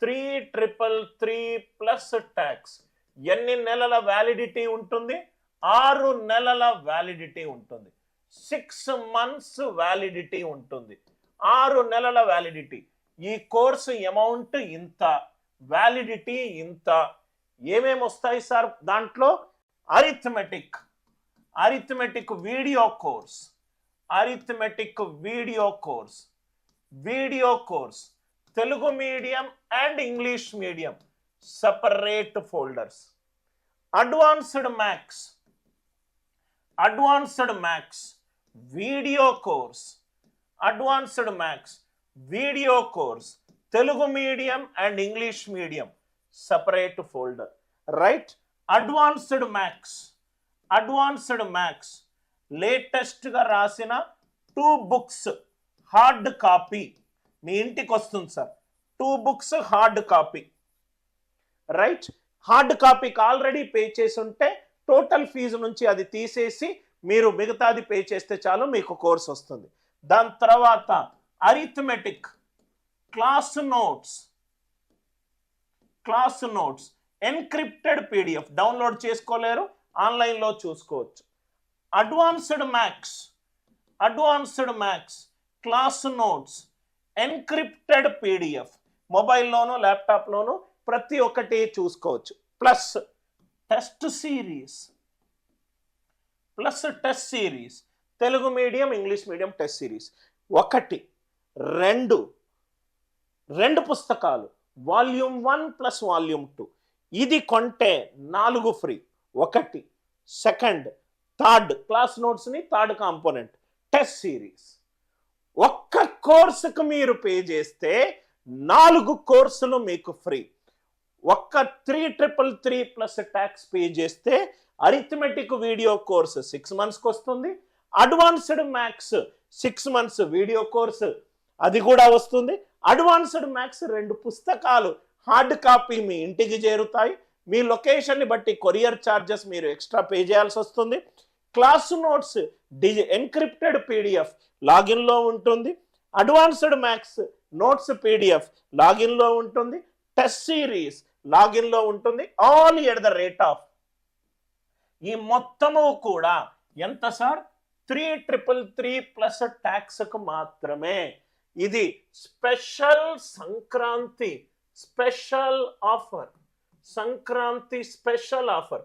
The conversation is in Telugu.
Three triple three plus tax. ఎన్ని నెలల వ్యాలిడిటీ ఉంటుంది? ఆరు నెలల వ్యాలిడిటీ ఉంటుంది. సిక్స్ మంత్స్ వ్యాలిడిటీ ఉంటుంది. ఆరు నెలల వ్యాలిడిటీ. ఈ కోర్సు అమౌంట్ ఇంత వ్యాలిడిటీ ఇంత. ఏమేమి వస్తాయి సార్ దాంట్లో? Arithmetic. Arithmetic video course. Arithmetic video course. Video course. Telugu medium and English medium separate folders. Advanced maths advanced maths video course advanced maths video course Telugu medium and English medium separate folder. Right advanced maths advanced maths లేటెస్ట్గా రాసిన టూ బుక్స్ హార్డ్ కాపీ మీ ఇంటికి వస్తుంది sir. Two books hard copy right hard కాపీకి already pay చేసి ఉంటే టోటల్ ఫీజు నుంచి అది తీసేసి మీరు మిగతాది పే చేస్తే చాలు మీకు కోర్స్ వస్తుంది. దాని తర్వాత arithmetic class notes class notes encrypted PDF download చేసుకోలేరు ఆన్లైన్లో చూసుకోవచ్చు. Advanced maths advanced maths class notes encrypted PDF మొబైల్లోనూ ల్యాప్టాప్లోనూ ప్రతి ఒక్కటి చూసుకోవచ్చు. Plus test series plus test series Telugu medium English medium test series ఒకటి రెండు రెండు పుస్తకాలు. Volume one plus volume two ఇది కొంటే నాలుగు ఫ్రీ ఒకటి సెకండ్ థర్డ్ క్లాస్ నోట్స్ని థర్డ్ కాంపోనెంట్ టెస్ట్ సిరీస్ ఒక్క కోర్సుకు మీరు పే చేస్తే నాలుగు కోర్సులు మీకు ఫ్రీ. ఒక్క three triple three plus tax pay చేస్తే అరిథమెటిక్ వీడియో కోర్స్ సిక్స్ మంత్స్కి వస్తుంది. Advanced maths six months video course అది కూడా వస్తుంది. అడ్వాన్స్డ్ మ్యాథ్స్ రెండు పుస్తకాలు హార్డ్ కాపీ మీ ఇంటికి చేరుతాయి. మీ లొకేషన్ని బట్టి కొరియర్ ఛార్జెస్ మీరు ఎక్స్ట్రా పే చేయాల్సి వస్తుంది. Class notes digi encrypted PDF లాగిన్లో ఉంటుంది. అడ్వాన్స్డ్ మ్యాథ్స్ నోట్స్ పీడిఎఫ్ లాగిన్లో ఉంటుంది. టెస్ట్ సిరీస్ లాగిన్లో ఉంటుంది. All at the rate of ఈ మొత్తము కూడా ఎంత sir? Three triple three plus ట్యాక్స్కు మాత్రమే. ఇది special Sankranti special offer Sankranti special offer